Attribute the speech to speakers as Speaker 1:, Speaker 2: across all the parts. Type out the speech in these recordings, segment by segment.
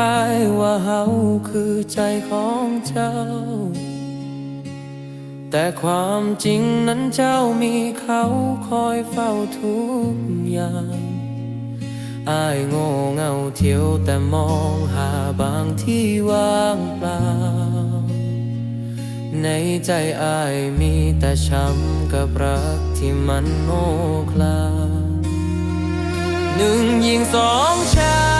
Speaker 1: อายว่าเฮาคือใจของเจ้า แต่ความจริงนั้นเจ้ามีเขาคอยเฝ้าทุกอย่างอายโง่เงาเที่ยวแต่มองหาบางที่ว่างเปล่า ในใจอายมีแต่ช้ำกับรักที่มันโง่คลาหนึ่งยิงสองชา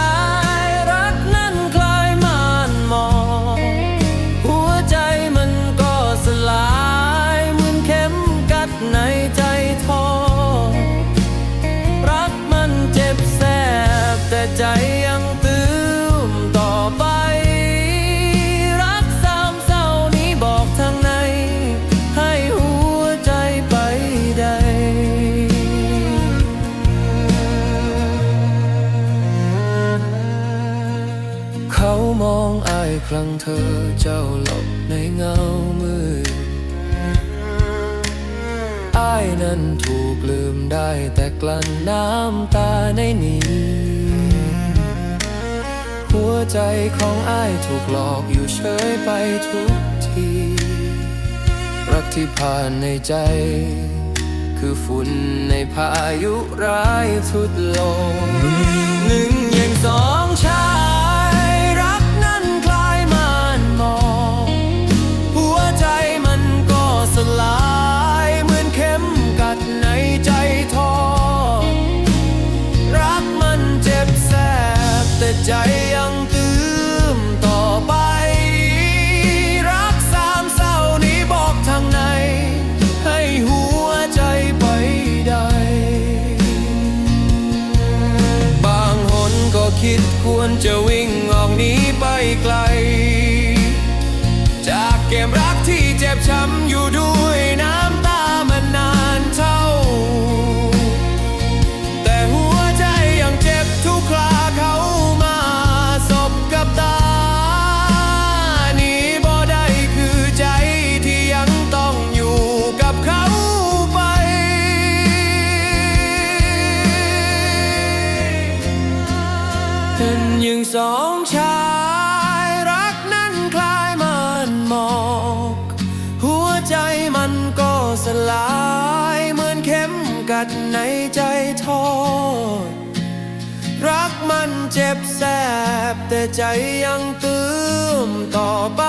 Speaker 1: ครั้งเธอเจ้าหลบในเงามืดอายนั้นถูกลืมได้แต่กลั้นน้ำตาในนี้ หัวใจของอายถูกหลอกอยู่เฉยไปทุกที รักที่ผ่านในใจ คือฝุ่นในพายุร้ายทุดลงหนึ่งยังสองชา ควรจะวิ่งออกหนีไปไกล จากเกมรักที่เจ็บช้ำอยู่ด้วย สองชายรักนั้นคล้ายมันหมอก หัวใจมันก็สลายเหมือนเข็มกัดในใจทอด รักมันเจ็บแสบแต่ใจยังตื้มต่อไป